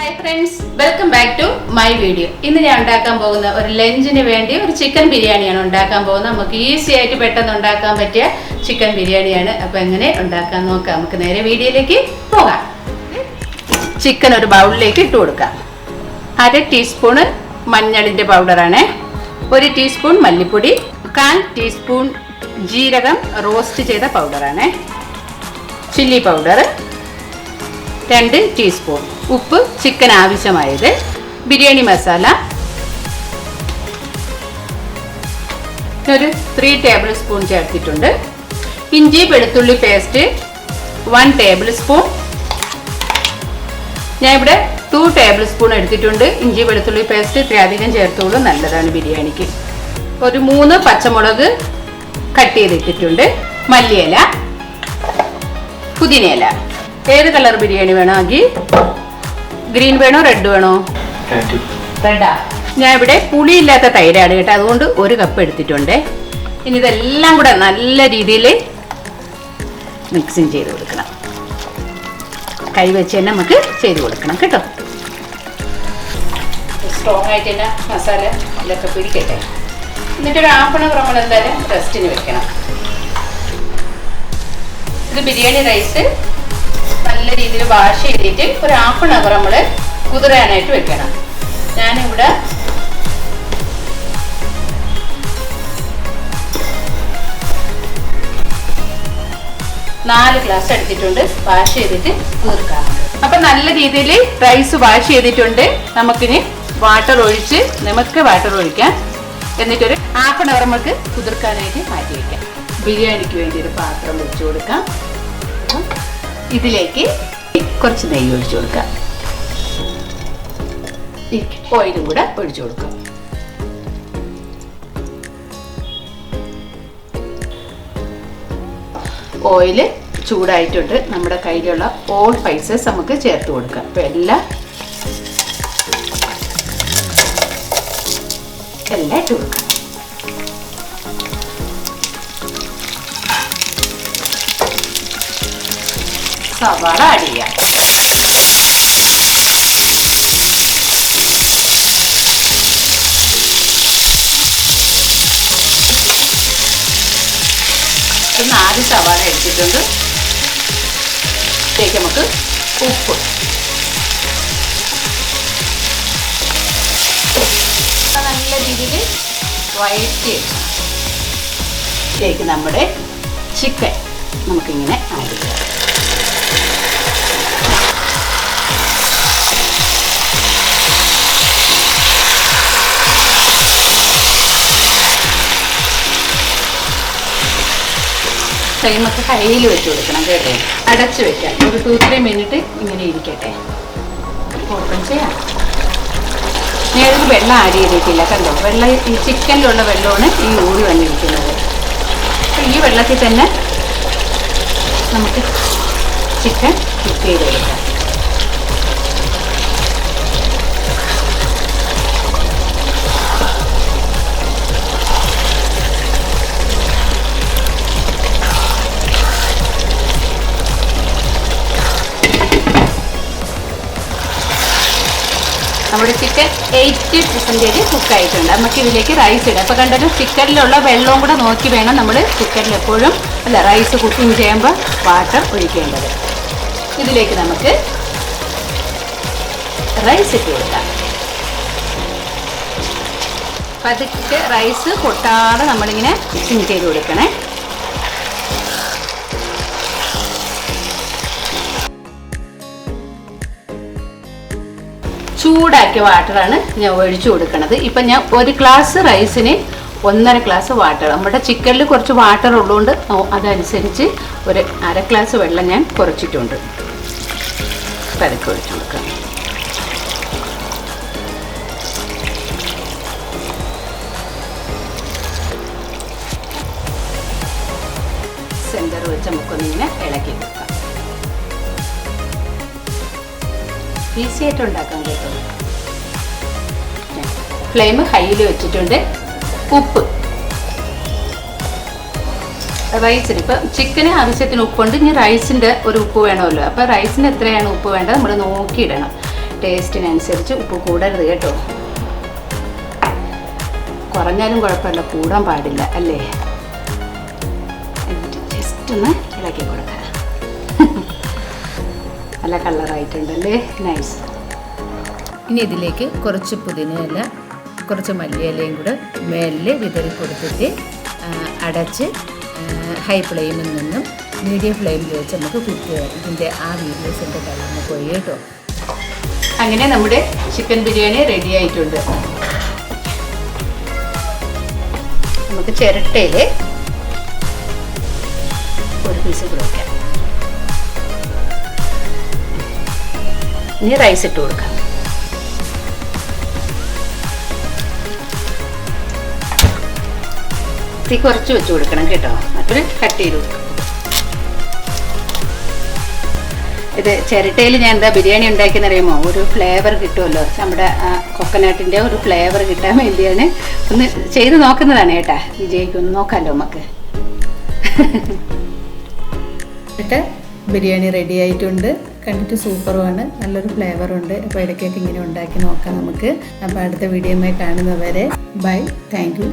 Hi friends welcome back to my video ഇന്ന് ഞാൻ ഉണ്ടാക്കാൻ പോകുന്ന ഒരു ലഞ്ചിന് വേണ്ടി ഒരു ചിക്കൻ ബിരിയാണിയാണ് ഉണ്ടാക്കാൻ പോകുന്നത്. നമുക്ക് ഈസി ആയിട്ട് പെട്ടെന്ന് ഉണ്ടാക്കാൻ പറ്റിയ ചിക്കൻ ബിരിയാണിയാണ്. അപ്പോൾ എങ്ങനെ ഉണ്ടാക്കാൻ നോക്കാം. നമുക്ക് നേരെ വീഡിയോയിലേക്ക് പോകാം. ചിക്കൻ ഒരു ബൗളിലേക്ക് ഇട്ട് കൊടുക്കാം. അര ടീസ്പൂണ് മഞ്ഞളിന്റെ പൗഡറാണ് ഒരു ടീസ്പൂൺ മല്ലിപ്പൊടി. കാൽ ടീസ്പൂൺ ജീരകം റോസ്റ്റ് ചെയ്ത പൗഡറാണ് ചില്ലി പൗഡർ രണ്ട് ടീസ്പൂൺ ഉപ്പ് ചിക്കൻ ആവശ്യമായത്. ബിരിയാണി മസാല. ഒരു ത്രീ ടേബിൾ സ്പൂൺ ചേർത്തിട്ടുണ്ട്. ഇഞ്ചി വെളുത്തുള്ളി പേസ്റ്റ് വൺ ടേബിൾ സ്പൂൺ ഞാൻ ഇവിടെ ടു ടേബിൾ സ്പൂൺ എടുത്തിട്ടുണ്ട്. ഇഞ്ചി വെളുത്തുള്ളി പേസ്റ്റ് ഇത്രയധികം ചേർത്തോളൂ. നല്ലതാണ് ബിരിയാണിക്ക്. ഒരു മൂന്ന് പച്ചമുളക് കട്ട് ചെയ്തിട്ടിട്ടുണ്ട്. മല്ലിയില. പുതിനയില. ഏത് കളർ ബിരിയാണി വേണോ ആഗി ഗ്രീൻ വേണോ റെഡ് വേണോ? റെഡാ. ഞാൻ ഇവിടെ പുളിയില്ലാത്ത തൈരാണ് കേട്ടോ. അതുകൊണ്ട് ഒരു കപ്പ് എടുത്തിട്ടുണ്ട്. ഇനി ഇതെല്ലാം കൂടെ നല്ല രീതിയിൽ മിക്സിങ് ചെയ്ത് കൊടുക്കണം. കൈ വെച്ച് തന്നെ നമുക്ക് ചെയ്ത് കൊടുക്കണം കേട്ടോ. സ്ട്രോങ് ആയിട്ട് തന്നെ മസാല ഇതൊക്കെ പിടിക്കട്ടെ. എന്നിട്ട് ഒരു ഹാഫ് ആൻ അവർ നമ്മൾ എന്തായാലും റെസ്റ്റിന് വെക്കണം. ഇത് ബിരിയാണി റൈസ് നല്ല രീതിയിൽ വാഷ് ചെയ്തിട്ട് ഒരു ഹാഫ് ആൻ അവർ നമ്മൾ കുതിരാനായിട്ട് വെക്കണം. ഞാനിവിടെ നാല് ഗ്ലാസ് എടുത്തിട്ടുണ്ട്. വാഷ് ചെയ്തിട്ട് കുതിർക്കാം. അപ്പൊ നല്ല രീതിയിൽ റൈസ് വാഷ് ചെയ്തിട്ടുണ്ട്. നമുക്കിനി വാട്ടർ ഒഴിച്ച് നമുക്ക് വാട്ടർ ഒഴിക്കാം. എന്നിട്ടൊരു ഹാഫ് ആൻ അവർ നമുക്ക് കുതിർക്കാനായിട്ട് മാറ്റി വെക്കാം. ബിരിയാണിക്ക് വേണ്ടി ഒരു പാത്രം വെച്ചു കൊടുക്കാം. ഇതിലേക്ക് കുറച്ച് നെയ്യ് ഒഴിച്ചു കൊടുക്കാം ഓയിലും കൂടെ ഒഴിച്ചു കൊടുക്കാം ഓയിൽ ചൂടായിട്ടുണ്ട്. നമ്മുടെ കയ്യിലുള്ള ഓൾ സ്പൈസസ് നമുക്ക് ചേർത്ത് കൊടുക്കാം. അപ്പം എല്ലാം എല്ലാം ഇട്ട് സവാള ആഡ് ചെയ്യാം നാല് സവാള എടുത്തിട്ടുണ്ട്. ഇതിലേക്ക് നമുക്ക് ഉപ്പ്. നല്ല രീതിയിൽ വഴറ്റി ഇതിലേക്ക് നമ്മുടെ ചിക്കൻ നമുക്കിങ്ങനെ ആഡ് ചെയ്യാം. ഫ്ലെയിമൊക്കെ കയ്യിൽ വെച്ച് കൊടുക്കണം കേട്ടോ. അടച്ച് വെക്കാം. ഒരു ടു ത്രീ മിനിറ്റ് ഇങ്ങനെ ഇരിക്കട്ടെ. ഓപ്പൺ ചെയ്യാം. ഞാനൊരു വെള്ളം ആഡ് ചെയ്തിട്ടില്ല കണ്ടോ? വെള്ളം ഈ ചിക്കനിലുള്ള വെള്ളമാണ് ഈ ഊറി വന്നിരിക്കുന്നത്. അപ്പോൾ ഈ വെള്ളത്തിൽ തന്നെ നമുക്ക് ചിക്കൻ കുക്ക് ചെയ്തെടുക്കാം. നമ്മുടെ ചിക്കൻ എയ്റ്റി പെർസെന്റേജ് കുക്കായിട്ടുണ്ട് നമുക്ക് ഇതിലേക്ക് റൈസ് ഇടാം. അപ്പോൾ കണ്ടൊരു ചിക്കനിലുള്ള വെള്ളവും കൂടെ നോക്കി വേണം നമ്മൾ ചിക്കനിൽ എപ്പോഴും അല്ല റൈസ് കുക്കിംഗ് ചെയ്യുമ്പോൾ വാട്ടർ ഒഴിക്കേണ്ടത്. ഇതിലേക്ക് നമുക്ക് റൈസ് ഇട്ട് കൊടുക്കാം. പതുക്കെ റൈസ് പൊട്ടാതെ നമ്മളിങ്ങനെ കുക്കിംഗ് ചെയ്ത് കൊടുക്കണേ. ചൂടാക്കിയ വാട്ടറാണ് ഞാൻ ഒഴിച്ചു കൊടുക്കുന്നത് ഇപ്പം ഞാൻ ഒരു ഗ്ലാസ് റൈസിന് ഒന്നര ഗ്ലാസ് വാട്ടർ നമ്മുടെ ചിക്കനിൽ കുറച്ച് വാട്ടർ ഉള്ളതുകൊണ്ട് അതനുസരിച്ച് ഒരു അര ഗ്ലാസ് വെള്ളം ഞാൻ കുറച്ചിട്ടുണ്ട്. പരക്കി ഒഴിച്ചു കൊടുക്കാം. സെന്റർ വെച്ച് നമുക്കൊന്നിങ്ങനെ ഇളക്കി കൊടുക്കാം ഈസി ആയിട്ട് ഉണ്ടാക്കാൻ കേട്ടോ ഫ്ലെയിം ഹൈയിൽ വെച്ചിട്ടുണ്ട്. ഉപ്പ്. റൈസിന് ഇപ്പം ചിക്കന് ആവശ്യത്തിന് ഉപ്പുണ്ട്. ഇനി റൈസിന്റെ ഒരു ഉപ്പ് വേണമല്ലോ. അപ്പോൾ റൈസിന് എത്രയാണ് ഉപ്പ് വേണ്ടത് നമ്മൾ നോക്കിയിടണം. ടേസ്റ്റിനനുസരിച്ച് ഉപ്പ് കൂടരുത് കേട്ടോ. കുറഞ്ഞാലും കുഴപ്പമില്ല കൂടാൻ പാടില്ല അല്ലേ? എന്നിട്ട് ജസ്റ്റ് ഒന്ന് ഇളക്കി കൊടുക്കാം. നല്ല കളറായിട്ടുണ്ടല്ലേ? നൈസ് ഇനി ഇതിലേക്ക് കുറച്ച് പുതിനയില കുറച്ച് മല്ലിയിലയും കൂടെ മേലിൽ വിതറി കൊടുത്തിട്ട് അടച്ച് ഹൈ ഫ്ലെയിമിൽ നിന്നും മീഡിയം ഫ്ലെയിമിൽ വെച്ച് നമുക്ക് കുക്ക് ചെയ്യാം. ഇതിന്റെ ആ വീഡിയോസിന്റെ കയ്യിൽ പോയി കേട്ടോ. അങ്ങനെ നമ്മുടെ ചിക്കൻ ബിരിയാണി റെഡി ആയിട്ടുണ്ട്. നമുക്ക് ചിരട്ടയിൽ ഒരു പീസ് കൂടെ ഇനി റൈസ് ഇട്ട് കൊടുക്കാം. തീ കുറച്ച് വെച്ച് കൊടുക്കണം കേട്ടോ. അപ്പോൾ കട്ട് ചെയ്ത് കൊടുക്കാം. ഇത് ചിരട്ടയിൽ ഞാൻ എന്താ ബിരിയാണി ഉണ്ടാക്കിയെന്ന് അറിയുമോ ഒരു ഫ്ലേവർ കിട്ടുമല്ലോ. നമ്മുടെ കൊക്കനാട്ടിന്റെ ഒരു ഫ്ലേവർ കിട്ടാൻ വേണ്ടിയാണ്. ഒന്ന് ചെയ്ത് നോക്കുന്നതാണ് ഏട്ടാ. വിജയിക്കൊന്ന് നോക്കാമല്ലോ നമുക്ക്. എന്നിട്ട് ബിരിയാണി റെഡി ആയിട്ടുണ്ട്. കണ്ടിട്ട് സൂപ്പറുമാണ്. നല്ലൊരു ഫ്ലേവറുണ്ട് അപ്പോൾ ഇടയ്ക്കൊക്കെ ഇങ്ങനെ ഉണ്ടാക്കി നോക്കാം നമുക്ക്. അപ്പോൾ അടുത്ത വീഡിയോയുമായി കാണുന്നവരെ ബൈ താങ്ക്